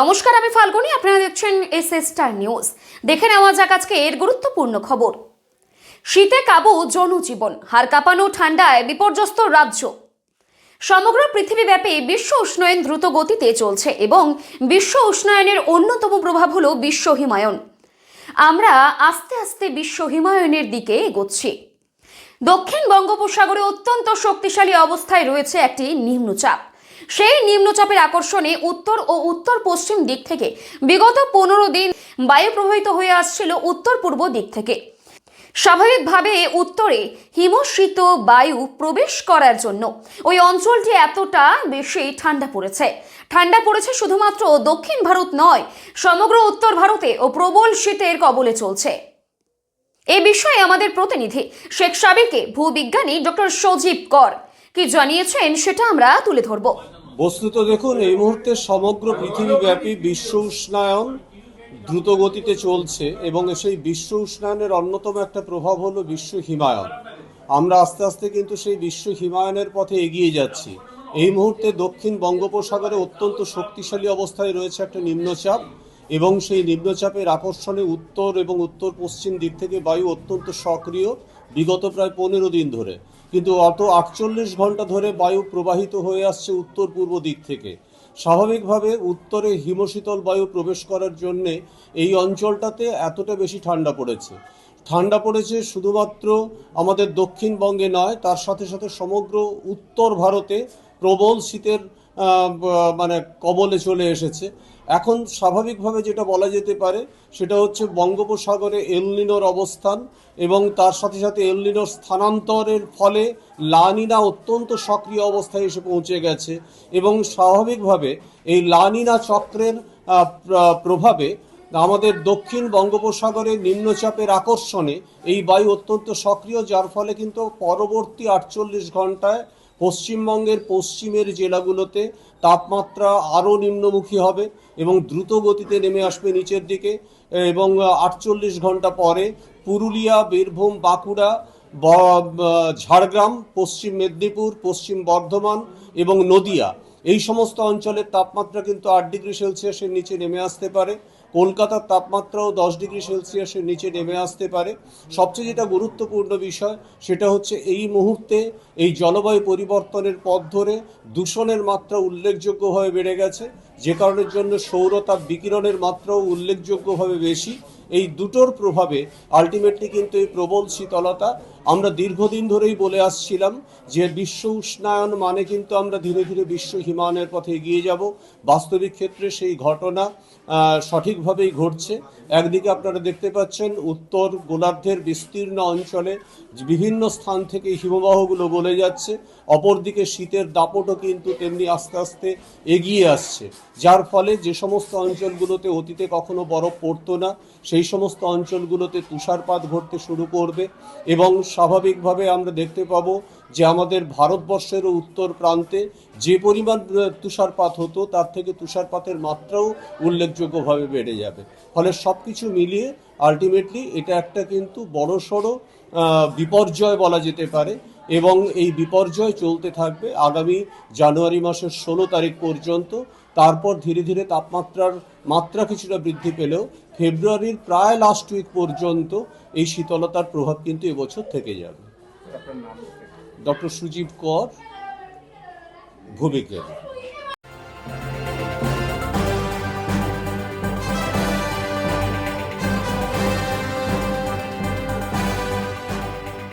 নমস্কার, আমি ফাল্গুনি, আপনারা দেখছেন এস স্টার নিউজ। দেখে নেওয়া যাক আজকে এর গুরুত্বপূর্ণ খবর। শীতে কাবু জনজীবন হার কাঁপানো ঠান্ডায় বিপর্যস্ত রাজ্য। সমগ্র পৃথিবীব্যাপী বিশ্ব উষ্ণায়ন দ্রুত গতিতে চলছে এবং বিশ্ব উষ্ণায়নের অন্যতম প্রভাব হল বিশ্ব হিমায়ন। আমরা আস্তে আস্তে বিশ্ব হিমায়নের দিকে এগোচ্ছি। দক্ষিণ বঙ্গোপসাগরে অত্যন্ত শক্তিশালী অবস্থায় রয়েছে একটি নিম্নচাপ। সেই নিম্নচাপের আকর্ষণে উত্তর ও উত্তর পশ্চিম দিক থেকে বিগত পনেরো দিন বায়ু প্রবাহিত হয়ে আসছিল উত্তর পূর্ব দিক থেকে। স্বাভাবিকভাবে উত্তরে হিমশীত বায়ু প্রবেশ করার জন্য ওই অঞ্চলটি এতটা বেশি ঠান্ডা পড়েছে। ঠান্ডা পড়েছে শুধুমাত্র দক্ষিণ ভারত নয়, সমগ্র উত্তর ভারতে ও প্রবল শীতের কবলে চলছে। এ বিষয়ে আমাদের প্রতিনিধি শেখ সাবিরকে ভূবিজ্ঞানী ডক্টর সজীব কর কি জানিয়েছেন সেটা আমরা তুলে ধরব। বস্তুত দেখুন, এই মুহূর্তে সমগ্র পৃথিবীব্যাপী বিশ্ব উষ্ণায়ন দ্রুত গতিতে চলছে এবং সেই বিশ্ব উষ্ণায়নের অন্যতম একটা প্রভাব হলো বিশ্ব হিমায়ন। আমরা আস্তে আস্তে কিন্তু সেই বিশ্ব হিমায়নের পথে এগিয়ে যাচ্ছি। এই মুহূর্তে দক্ষিণ বঙ্গোপসাগরে অত্যন্ত শক্তিশালী অবস্থায় রয়েছে একটা নিম্নচাপ এবং সেই নিম্নচাপের আকর্ষণে উত্তর এবং উত্তর পশ্চিম দিক থেকে বায়ু অত্যন্ত সক্রিয়, বিগত প্রায় পনেরো দিন ধরে। কিন্তু অত আটচল্লিশ ঘণ্টা ধরে বায়ু প্রবাহিত হয়ে আসছে উত্তর পূর্ব দিক থেকে। স্বাভাবিকভাবে উত্তরে হিমশীতল বায়ু প্রবেশ করার জন্যে এই অঞ্চলটাতে এতটা বেশি ঠান্ডা পড়েছে। ঠান্ডা পড়েছে শুধুমাত্র আমাদের দক্ষিণবঙ্গে নয়, তার সাথে সাথে সমগ্র উত্তর ভারতে প্রবল শীতের মানে কবলে চলে এসেছে। এখন স্বাভাবিকভাবে যেটা বলা যেতে পারে, সেটা হচ্ছে বঙ্গোপসাগরে এলনিনোর অবস্থান এবং তার সাথে সাথে এলনিনোর স্থানান্তরের ফলে লানিনা অত্যন্ত সক্রিয় অবস্থায় এসে পৌঁছে গেছে এবং স্বাভাবিকভাবে এই লানিনা চক্রের প্রভাবে আমাদের দক্ষিণ বঙ্গোপসাগরে নিম্নচাপের আকর্ষণে এই বায়ু অত্যন্ত সক্রিয়, যার ফলে কিন্তু পরবর্তী আটচল্লিশ ঘন্টায় পশ্চিমবঙ্গের পশ্চিমের জেলাগুলোতে তাপমাত্রা আরও নিম্নমুখী হবে এবং দ্রুত গতিতে নেমে আসবে নিচের দিকে। এবং আটচল্লিশ ঘণ্টা পরে পুরুলিয়া, বীরভূম, বাঁকুড়া ঝাড়গ্রাম, পশ্চিম মেদিনীপুর, পশ্চিম বর্ধমান এবং নদিয়া। এই সমস্ত অঞ্চলের তাপমাত্রা কিন্তু আট ডিগ্রি সেলসিয়াসের নিচে নেমে আসতে পারে। কলকাতার তাপমাত্রাও দশ ডিগ্রি সেলসিয়াসের নিচে নেমে আসতে পারে। সবচেয়ে যেটা গুরুত্বপূর্ণ বিষয়, সেটা হচ্ছে এই মুহূর্তে এই জলবায়ু পরিবর্তনের পথ ধরে দূষণের মাত্রা উল্লেখযোগ্যভাবে বেড়ে গেছে। যে কারণের জন্য সৌরতাপ বিকিরণের মাত্রাও উল্লেখযোগ্যভাবে বেশি। এই দুটোর প্রভাবে আলটিমেটলি কিন্তু এই প্রবল শীতলতা আমরা দীর্ঘদিন ধরেই বলে আসছিলাম যে বিশ্ব উষ্ণায়ন মানে কিন্তু আমরা ধীরে ধীরে বিশ্ব হিমায়নের পথে এগিয়ে যাব। বাস্তবিক ক্ষেত্রে সেই ঘটনা সঠিকভাবেই ঘটছে। একদিকে আপনারা দেখতে পাচ্ছেন উত্তর গোলার্ধের বিস্তীর্ণ অঞ্চলে বিভিন্ন স্থান থেকে হিমবাহগুলো গলে যাচ্ছে। অপরদিকে শীতের দাপটও কিন্তু তেমনি আস্তে আস্তে এগিয়ে আসছে। যার ফলে যে সমস্ত অঞ্চলগুলোতে অতীতে কখনো বরফ পড়তো না, সেই সমস্ত অঞ্চলগুলোতে তুষারপাত ঘটতে শুরু করবে এবং স্বাভাবিকভাবে আমরা দেখতে পাব যে আমাদের ভারতবর্ষেরও উত্তর প্রান্তে যে পরিমাণ তুষারপাত হতো, তার থেকে তুষারপাতের মাত্রাও উল্লেখযোগ্যভাবে বেড়ে যাবে। ফলে সব কিছু মিলিয়ে আলটিমেটলি এটা একটা কিন্তু বড়সড় বিপর্যয় বলা যেতে পারে। এবং এই বিপর্যয় চলতে থাকবে আগামী জানুয়ারি মাসের ষোলো তারিখ পর্যন্ত। তারপর ধীরে ধীরে তাপমাত্রার মাত্রা কিছুটা বৃদ্ধি পেলেও ফেব্রুয়ারির প্রায় লাস্ট উইক পর্যন্ত এই শীতলতার প্রভাব কিন্তু এবছর থেকে যাবে। ডক্টর সুজীব কর ভূবিজ্ঞানী।